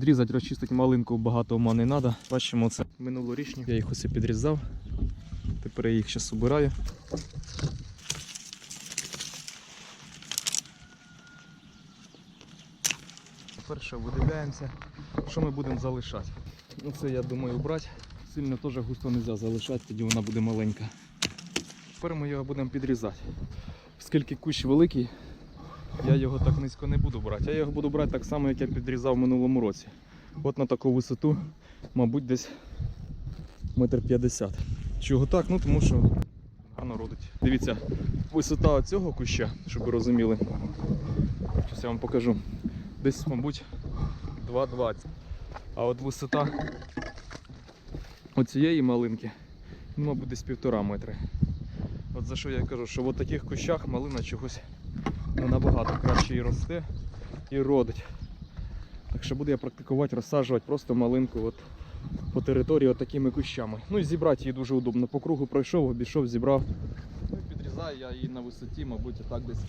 підрізати, розчистити малинку багато ума не треба. Бачимо, це минулорічні. Я їх і підрізав. Тепер я їх зараз убираю. Перше видивляємося, що ми будемо залишати. Ну це я думаю брати. Сильно теж густо не можна залишати, тоді вона буде маленька. Тепер ми його будемо підрізати. Оскільки кущ великий, я його так низько не буду брати. Я його буду брати так само, як я підрізав минулому році. От на таку висоту, мабуть, десь метр п'ятдесят. Чого так? Ну тому що гарно родить. Дивіться, висота цього куща, щоб ви розуміли. Зараз я вам покажу. Десь, мабуть, 2,20. А от висота оцієї малинки, ну, мабуть, десь півтора метри. От за що я кажу, що в таких кущах малина чогось ну, набагато краще і росте, і родить. Так що буду я практикувати розсаджувати просто малинку от по території от такими кущами. Ну і зібрати її дуже удобно. По кругу пройшов, обійшов, зібрав. Ну і підрізаю я її на висоті, мабуть, і так десь